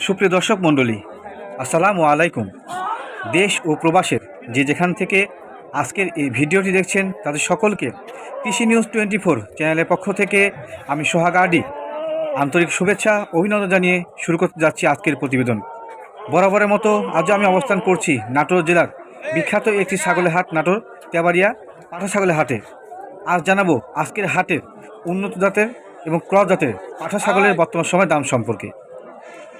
সুপ্রিয় দর্শক মণ্ডলী, আসসালামু আলাইকুম। দেশ ও প্রবাসের যে যেখান থেকে আজকের এই ভিডিওটি দেখছেন, তাদের সকলকে কৃষি নিউজ টোয়েন্টি ফোর চ্যানেলের পক্ষ থেকে আমি সোহাগ আডি আন্তরিক শুভেচ্ছা, অভিনন্দন জানিয়ে শুরু করতে যাচ্ছি আজকের প্রতিবেদন। বরাবরের মতো আজও আমি অবস্থান করছি নাটোর জেলার বিখ্যাত একটি ছাগলের হাট নাটোর তেবাড়িয়া পাঠা ছাগলের হাটে। আজ জানাব আজকের হাটের উন্নত জাতের এবং ক্রস জাতের পাঠা ছাগলের বর্তমান সময় দাম সম্পর্কে।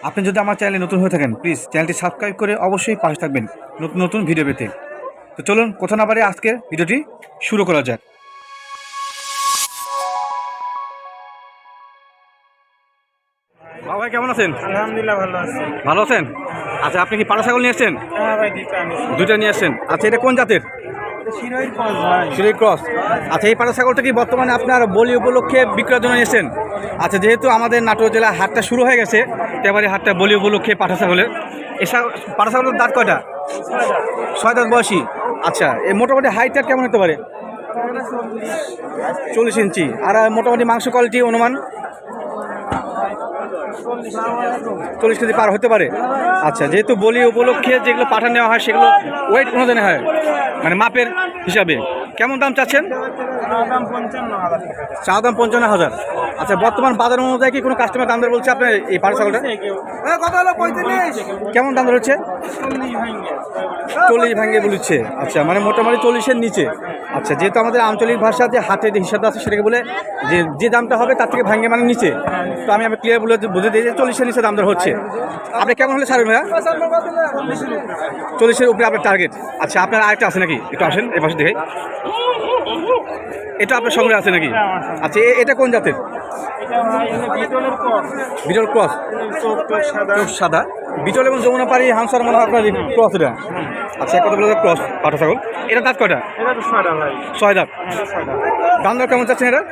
আপনি যদি আমার চ্যানেলে নতুন হয়ে থাকেন প্লিজ চ্যানেলটি সাবস্ক্রাইব করে অবশ্যই পাশে থাকবেন নতুন নতুন ভিডিও পেতে। তো চলুন কোথা না পারে আজকের ভিডিওটি শুরু করা যাক। বাবা ভাই কেমন আছেন? আলহামদুলিল্লাহ ভালো আছে। ভালো আছেন? আচ্ছা আপনি কি পাড়া ছাগল নিয়ে এসছেন হ্যাঁ ভাই দুইটা নিয়ে এসছেন আচ্ছা এটা কোন জাতের? শিরোই ক্রস আচ্ছা এই পাড়া ছাগলটা কি বর্তমানে আপনার বলি উপলক্ষে বিক্রয়ের জন্য এসেছেন? আচ্ছা যেহেতু আমাদের নাটোর জেলায় হাটটা শুরু হয়ে গেছে এবারে হাটটা বলি উপলক্ষে পাঠা ছাগলের। এসা পাঠা ছাগলের দাঁত কয়টা? ছয় দাঁত বয়সী। আচ্ছা এই মোটামুটি হাইটটা কেমন হতে পারে? চল্লিশ ইঞ্চি আর মোটামুটি মাংস কোয়ালিটি অনুমান? চল্লিশ কেজি পার হতে পারে? আচ্ছা যেহেতু বলি উপলক্ষে যেগুলো পাঠা নেওয়া হয়, সেগুলো ওয়েট অনুযায়ী হয় মানে মাপের হিসাবে। কেমন দাম চাচ্ছেন? চা দাম পঞ্চান্ন হাজার। আচ্ছা বর্তমান বাজার অনুযায়ী কি কোনো কাস্টমার দাম বলছে আপনার এই পঁয়তাল্লিশ কেমন দাম হচ্ছে? চল্লিশ ভাঙ্গে বলছে। আচ্ছা মানে মোটামুটি চল্লিশের নিচে। আচ্ছা যেহেতু আমাদের আঞ্চলিক ভাষা যে হাটের হিসাব আছে, সেটাকে বলে যে যে দামটা হবে তার থেকে ভাঙ্গে মানে নিচে। তো আমি আমি ক্লিয়ার বলে বুঝে দিই যে চল্লিশের নিচে দাম দর হচ্ছে। আপনি কেমন হলে ছাড়বেন ভাইয়া? চল্লিশের উপরে আপনার টার্গেট আচ্ছা আপনার আরেকটা আছে নাকি? একটু আসেন পাশে দেখে এটা আপনার আছে নাকি? আচ্ছা এটা কোন জাতের? ক্রস। সাদা। এবং যমুনা পাড়ি হামসার মনে আপনার ক্রস এটা। আচ্ছা কত বলে ক্রস পাঠা ছাগল? এটা দাঁত কয়টা? ছয় দাঁত। দাম দর কেমন চাচ্ছেন এটা?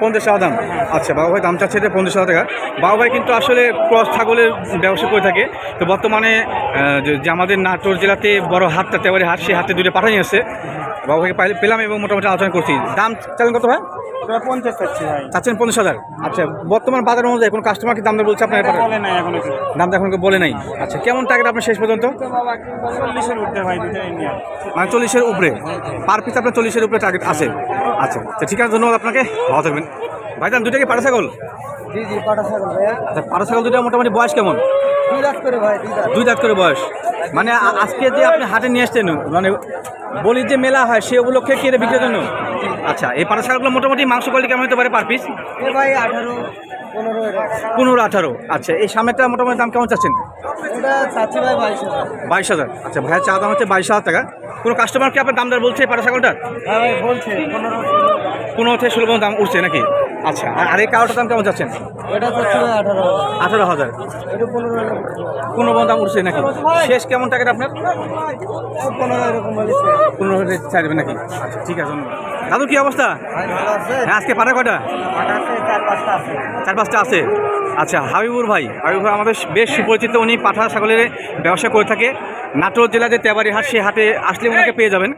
পঞ্চাশ টাকা দাম আচ্া বাবা ভাই দাম? চাচ্ছে এটা পঞ্চাশ হাজার টাকা। বাবা ভাই কিন্তু আসলে ক্রস ছাগলের ব্যবসা করে থাকে। তো বর্তমানে যে- আমাদের নাটোর জেলাতে বড় হাটটা তেবারে হাট সেই হাতে দুটো পাঠাই নিয়ে বাবা ভাইকে পাইলে- পেলাম এবং মোটামুটি আলোচনা করছি। দাম চালেন কত ভাই? পঞ্চাশ চাচ্ছেন পঞ্চাশ হাজার। আচ্ছা বর্তমান বাজার অনুযায়ী কোনো কাস্টমার কি দাম বলছে আপনার দামটা এখন বলে নাই। আচ্ছা কেমন টার্গেট আপনার শেষ পর্যন্ত? চল্লিশের মানে চল্লিশের উপরে। পার পিস আপনার চল্লিশের উপরে টার্গেট আছে। আচ্ছা তো ঠিক আছে ধন্যবাদ আপনাকে। ভালো থাকবেন। ভাইজান দুটা কি পাটা ছাগল জি জি পাটা ছাগল ভাইয়া। আচ্ছা পাটা ছাগল দুটা মোটামুটি বয়স কেমন? দুই লাখ করে ভাই দুই দাঁত। করে বয়স। মানে আজকে যে আপনি হাটে নিয়ে আসছেন মানে বলির যে মেলা হয় সে উপলক্ষে কি এটা বিক্রির জন্য? আচ্ছা এই পাটা ছাগলগুলো মোটামুটি মাংস কোয়ালিটি কেমন হতে পারে পার পিস ভাই আঠারো পনেরো আঠারো। আচ্ছা এই সামনেটা মোটামুটি দাম কেমন চাচ্ছেন? ভাই বাইশ হাজার। আচ্ছা ভাইয়ের চা দাম হচ্ছে বাইশ হাজার টাকা। কোনো কাস্টমার কি আপনার দাম দর বলছে পাটা ছাগলটার হ্যাঁ বলছে পনেরো থেকে ষোলো। দাম উঠছে নাকি? আচ্ছা আর- এই কারোটার দাম কেমন যাচ্ছেন? আঠারো হাজার। এটা পনেরো দাম উঠছে নাকি? শেষ কেমন টাকাটা আপনার? পনেরো ছাড়বে নাকি? আচ্ছা ঠিক আছে দাদু কি অবস্থা? হ্যাঁ আজকে পাটা আছে। চার পাঁচটা আছে। আচ্ছা হাবিবুর ভাই হাবিবুর ভাই আমাদের বেশ সুপরিচিত, উনি পাঠা ছাগলের ব্যবসা করে থাকে। নাটোর জেলা যে তেবারি হাট সেই হাটে আসলে ওনাকে পেয়ে যাবেন।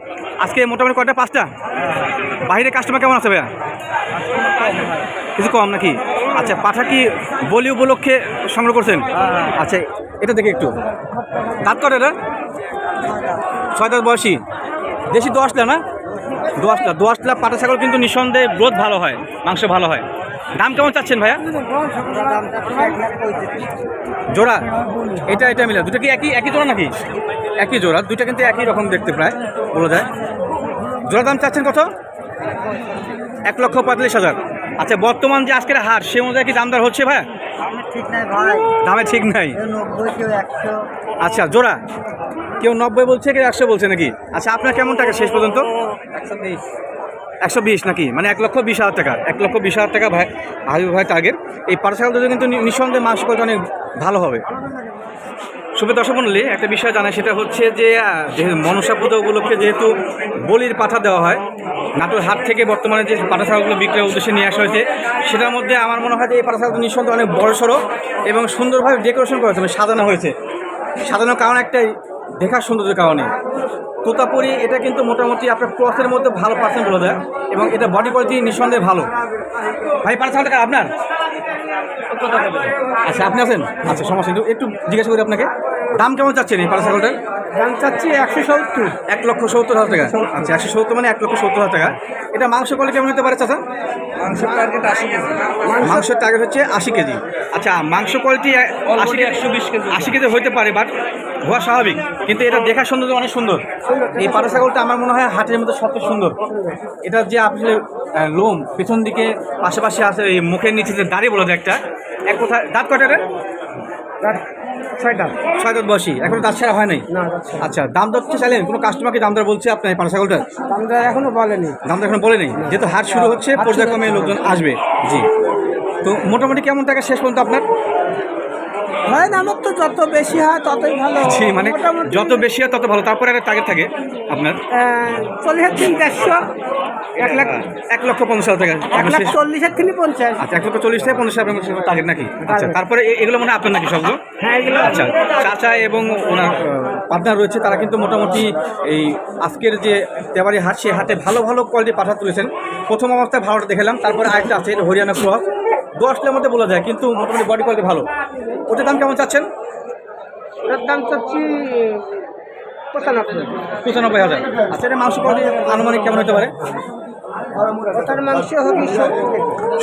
আজকে মোটামুটি কয়টা? পাঁচটা? বাইরে কাস্টমার কেমন আছে ভাইয়া? কিছু কম নাকি? আচ্ছা পাঠা কি বলি উপলক্ষে সংগ্রহ করছেন? আচ্ছা এটা দেখে একটু। দাঁত কটা এটা? ছয় দাঁত বয়সী। দেশি দশটা না? দশটা দশটা পাটা ছাগল কিন্তু নিঃসন্দেহে গ্রোথ ভালো হয়, মাংস ভালো হয়। দাম কেমন চাচ্ছেন ভাইয়া? জোড়া? এটা এটা মিলে দুটো কি একই একই জোড়া নাকি? একই জোড়া দুটো কিন্তু একই রকম দেখতে প্রায় বলা যায়। জোড়া দাম চাচ্ছেন কত? এক লক্ষ পঁয়তাল্লিশ হাজার। আচ্ছা বর্তমান যে আজকের হার সে অনুযায়ী কি দাম দর হচ্ছে ভাই। দামে ঠিক নাই। আচ্ছা জোড়া? কেউ নব্বই বলছে কেউ একশো বলছে নাকি? আচ্ছা আপনার কেমন টাকা শেষ পর্যন্ত? একশো বিশ। একশো বিশ নাকি? মানে এক লক্ষ বিশ হাজার টাকা। এক লক্ষ বিশ হাজার টাকা ভাই ভাই টার্গেট এই পার্সাল দুটো কিন্তু নিঃসন্দেহে মাংস অনেক ভালো হবে। শুভ দর্শক মণ্ডলী, একটা বিষয় জানা সেটা হচ্ছে যে মনসা পুজো উপলক্ষে যেহেতু বলির পাঠা দেওয়া হয়, নাটোর হাট থেকে বর্তমানে যে পাঠা ছাগলগুলো বিক্রয়ের উদ্দেশ্যে নিয়ে আসা হয়েছে, সেটার মধ্যে আমার মনে হয় যে এই পাঠা ছাগল নিঃসন্দেহে অনেক বড় সড়ো এবং সুন্দরভাবে ডেকোরেশন করা হয়েছে মানে সাজানো হয়েছে। সাজানোর কারণ একটাই, দেখার সৌন্দর্যের কারণে। তোতাপুরি এটা কিন্তু মোটামুটি আপনার ক্রসের মধ্যে ভালো পার্সেন্ট বলে দেয় এবং এটা বডি কোয়ালিটি নিঃসন্দেহে ভালো। ভাই পার্সেন্ট টাকা আপনার? আচ্ছা আপনি আছেন? আচ্ছা সমস্যা। একটু জিজ্ঞাসা করি আপনাকে। দাম কেমন চাচ্ছেন এই পাড়া ছাগলটার দাম চাচ্ছি একশো সত্তর। এক লক্ষ সত্তর হাজার টাকা। আচ্ছা একশো সত্তর মানে এক লক্ষ সত্তর হাজার টাকা। এটা মাংস করলে কেমন হতে পারে চাচা? মাংসের টার্গেট আশি কেজি। মাংসের টার্গেট হচ্ছে আশি কেজি। আচ্ছা মাংস কোয়ালিটি আশি একশো বিশ কেজি। আশি কেজি হতে পারে বাট হওয়া স্বাভাবিক। কিন্তু এটা দেখার সৌন্দর্য অনেক সুন্দর। এই পাটা ছাগলটা আমার মনে হয় হাটের মধ্যে সবচেয়ে সুন্দর। এটা যে আসলে আহ, লোম পেছন দিকে পাশাপাশি আছে এই মুখের নিচে যে দাঁড়িয়ে বলো একটা এক কোথায় দাঁত কয়টা রে? ছয়টা। ছয় দাঁত বয়সী। এখন দাঁত ছাড়া হয় নাই? আচ্ছা দাম দর তো চাইলেন? কোনো কাস্টমারকে দাম দর বলছে আপনার এই পাটা দাম দামটা এখনও বলেনি। দাম দর এখন বলেনি? যেহেতু হাট শুরু হচ্ছে পর্যায়ক্রমে লোকজন আসবে। জি। তো মোটামুটি কেমন টাকা শেষ পর্যন্ত আপনার? হয় না আমার তো যত বেশি হয় ততই ভালো। মানে যত বেশি হয় তত ভালো। তারপরে একটা টার্গেট থাকে আপনার? চল্লিশের তিন দেড়শো এক লাখ এক লক্ষ পঞ্চাশ হাজার টাকা। এক লাখ চল্লিশের তিনি পঞ্চাশ। আচ্ছা এক লক্ষ চল্লিশ থেকে পঞ্চাশ হাজার টার্গেট নাকি? আচ্ছা তারপরে এগুলো মানে আপনার নাকি সবগুলো হ্যাঁ এগুলো আচ্ছা চাচা এবং ওনার পার্টনার রয়েছে তারা কিন্তু মোটামুটি এই আজকের যে তেবারি হাট সেই হাটে ভালো ভালো কোয়ালিটি পাঠা তুলেছেন। প্রথম অবস্থায় ভালোটা দেখালাম তারপরে আরেকটা আছে হরিয়ানা ক্রস। দশটার মধ্যে বলা যায় কিন্তু মোটামুটি বডি কোয়ালিটি ভালো। ওটার দাম কেমন চাচ্ছেন? ওটার দাম চাচ্ছি পঁচানব্বই। পঁচানব্বই হাজার। আচ্ছা এটা মাংস আনুমানিক কেমন হতে পারে? ওটার মাংস হবে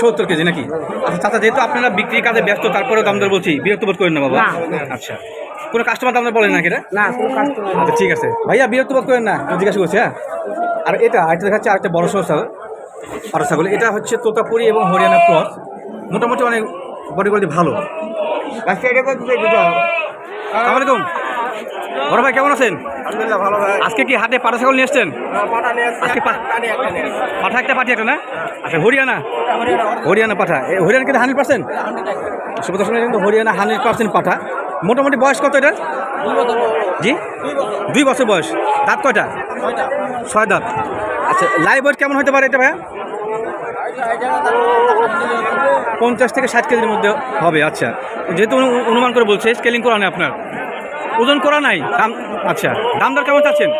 সত্তর কেজি। নাকি? আচ্ছা চাচা যেহেতু আপনারা বিক্রি কাজে ব্যস্ত তারপরেও দাম দর বলছি বিরক্ত বোধ করেন না বাবা? আচ্ছা। কোনো কাস্টমার দাম বলেন না এটা? না কোনো কাস্টমার আচ্ছা ঠিক আছে। ভাইয়া বিরক্ত বোধ করেন না জিজ্ঞাসা করছি হ্যাঁ? আর এটা আরেকটা দেখাচ্ছে আরেকটা বড় ছাগল পাটা ছাগল। এটা হচ্ছে তোতাপুরি এবং হরিয়ানা ক্রস। মোটামুটি অনেক বডি কোয়ালিটি ভালো। আজকে এটা কত দিয়ে দিতে হবে আসসালামু আলাইকুম। বড় ভাই কেমন আছেন? আজকে কি হাটে পাটা ছাগল নিয়ে এসছেন? আজকে পাঠা একটা পাঠি একটা না? আচ্ছা হরিয়ানা? হরিয়ানা পাঠা। এ, হরিয়ানা কিন্তু হান্ড্রেড পার্সেন্ট? শুভ দর্শক কিন্তু হরিয়ানা হান্ড্রেড পার্সেন্ট পাঠা। মোটামুটি বয়স কত এটা জি? দুই বছর। বয়স। দাঁত কয়টা? ছয় দাঁত। আচ্ছা লাইভ ওয়েট কেমন হতে পারে এটা ভাইয়া? পঞ্চাশ থেকে ষাট কেজির মধ্যে হবে আচ্ছা। যেহেতু অনু- অনুমান করে বলছে স্কেলিং করা নেই আপনার। ওজন করা নাই, দাম আচ্ছা। দাম দর কেমন চাচ্ছেন?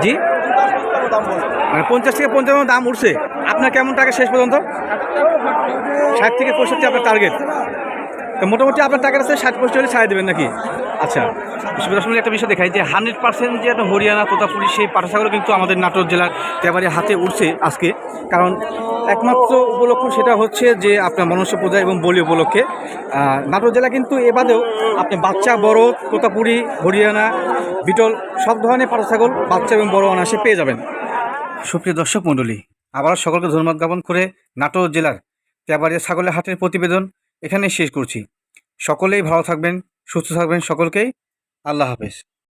জি? মানে পঞ্চাশ থেকে পঞ্চান্ন দাম উঠছে। আপনার কেমন টাকা শেষ পর্যন্ত? ষাট থেকে পঁয়ষট্টি আপনার টার্গেট তো মোটামুটি আপনার টার্গেট আছে ষাট পঁয়ষট্টি হলে দেবেন নাকি? আচ্ছা সুবিধাসম্মত একটা বিষয় দেখাই যে হান্ড্রেড পার্সেন্ট যে একটা হরিয়ানা তোতাপুরি, সেই পাঠাসাগর কিন্তু আমাদের নাটোর জেলার তেবারি হাতে উঠছে আজকে। কারণ একমাত্র উপলক্ষ সেটা হচ্ছে যে আপনার মনুষ্য পূজা এবং বলি উপলক্ষে। নাটোর জেলা কিন্তু এবাদেও আপনি বাচ্চা, বড়, তোতাপুরি, হরিয়ানা, বিটল, সব ধরনের পাঠা ছাগল বাচ্চা এবং বড় অনায়াসে পেয়ে যাবেন। সুপ্রিয় দর্শক মণ্ডলী আবার সকলকে ধন্যবাদ জ্ঞাপন করে নাটোর জেলার তেবাড়িয়া ছাগলের হাটের প্রতিবেদন এখানে শেষ করছি। সকলেই ভালো থাকবেন সুস্থ থাকবেন সকলকেই। আল্লাহ হাফেজ।